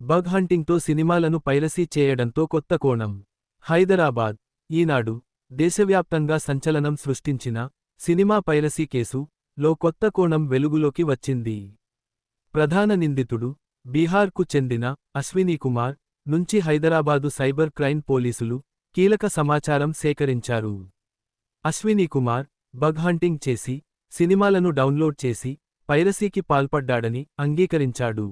Bug హంటింగ్తో సినిమాలను piracy చేయడంతో కొత్త కోణం. హైదరాబాద్. ఈనాడు దేశవ్యాప్తంగా సంచలనం సృష్టించిన సినిమా పైరసీ కేసు లో కొత్త కోణం వెలుగులోకి వచ్చింది. ప్రధాన నిందితుడు బీహార్కు చెందిన అశ్వినీకుమార్ నుంచి హైదరాబాదు సైబర్ క్రైమ్ పోలీసులు కీలక సమాచారం సేకరించారు. అశ్వినీకుమార్ బగ్ హంటింగ్ చేసి సినిమాలను డౌన్లోడ్ చేసి పైరసీకి పాల్పడ్డాడని అంగీకరించాడు.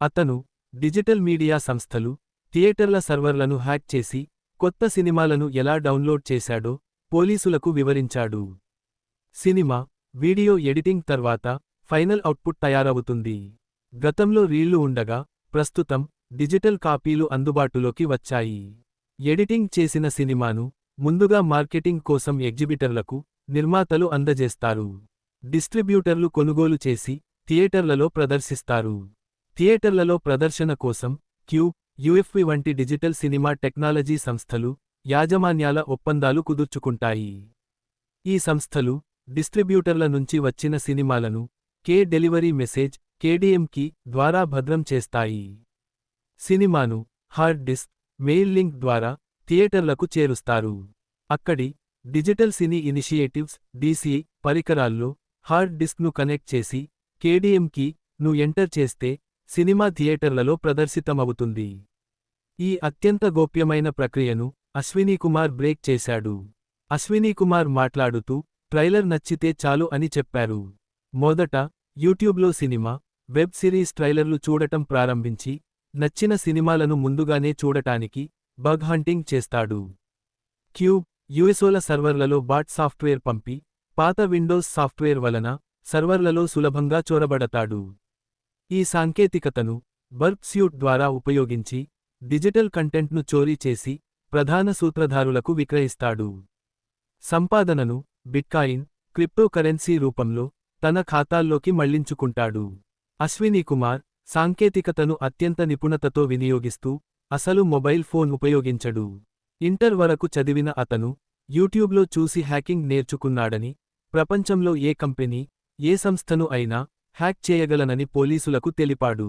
అతను డిజిటల్ మీడియా సంస్థలు థియేటర్ల సర్వర్లను హ్యాక్ చేసి కొత్త సినిమాలను ఎలా డౌన్లోడ్ చేశాడో పోలీసులకు వివరించాడు. సినిమా వీడియో ఎడిటింగ్ తర్వాత ఫైనల్ అవుట్పుట్ తయారవుతుంది. గతంలో రీళ్ళు ఉండగా ప్రస్తుతం డిజిటల్ కాపీలు అందుబాటులోకి వచ్చాయి. ఎడిటింగ్ చేసిన సినిమాను ముందుగా మార్కెటింగ్ కోసం ఎగ్జిబిటర్లకు నిర్మాతలు అందజేస్తారు. డిస్ట్రిబ్యూటర్లు కొనుగోలు చేసి థియేటర్లలో ప్రదర్శిస్తారు. థియేటర్లలో ప్రదర్శన కోసం క్యూ యుఎఫ్వి వంటి డిజిటల్ సినిమా టెక్నాలజీ సంస్థలు యాజమాన్యాల ఒప్పందాలు కుదుర్చుకుంటాయి. ఈ సంస్థలు డిస్ట్రిబ్యూటర్ల నుంచి వచ్చిన సినిమాలను కే డెలివరీ మెసేజ్ కేడిఎంకి ద్వారా భద్రం చేస్తాయి. సినిమాను హార్డ్ డిస్క్ మెయిల్ లింక్ ద్వారా థియేటర్లకు చేరుస్తారు. అక్కడి డిజిటల్ సినీ ఇనిషియేటివ్స్ డీసీ పరికరాల్లో హార్డ్ డిస్క్ను కనెక్ట్ చేసి కేడిఎంకి ను ఎంటర్ చేస్తే సినిమా థియేటర్లలో ప్రదర్శితమవుతుంది. ఈ అత్యంత గోప్యమైన ప్రక్రియను అశ్వినీకుమార్ బ్రేక్ చేశాడు. అశ్వినీకుమార్ మాట్లాడుతూ ట్రైలర్ నచ్చితే చాలు అని చెప్పారు. మొదట యూట్యూబ్లో సినిమా వెబ్ సిరీస్ ట్రైలర్లు చూడటం ప్రారంభించి నచ్చిన సినిమాలను ముందుగానే చూడటానికి బగ్ హంటింగ్ చేస్తాడు. క్యూబ్ యుఎస్ఓల సర్వర్లలో బాట్ సాఫ్ట్వేర్ పంపి పాత విండోస్ సాఫ్ట్వేర్ వలన సర్వర్లలో సులభంగా చొరబడతాడు. ఈ సాంకేతికతను బర్బ్ స్యూట్ ద్వారా ఉపయోగించి డిజిటల్ కంటెంట్ను చోరీ చేసి ప్రధాన సూత్రధారులకు విక్రయిస్తాడు. సంపాదనను బిట్కాయిన్ క్రిప్టోకరెన్సీ రూపంలో తన ఖాతాల్లోకి మళ్ళించుకుంటాడు. అశ్వినీకుమార్ సాంకేతికతను అత్యంత నిపుణతతో వినియోగిస్తూ అసలు మొబైల్ ఫోన్ ఉపయోగించడు. ఇంటర్ వరకు చదివిన అతను యూట్యూబ్లో చూసి హ్యాకింగ్ నేర్చుకున్నాడని ప్రపంచంలో ఏ కంపెనీ ఏ సంస్థను అయినా హ్యాక్ చేయగలనని పోలీసులకు తెలిపాడు.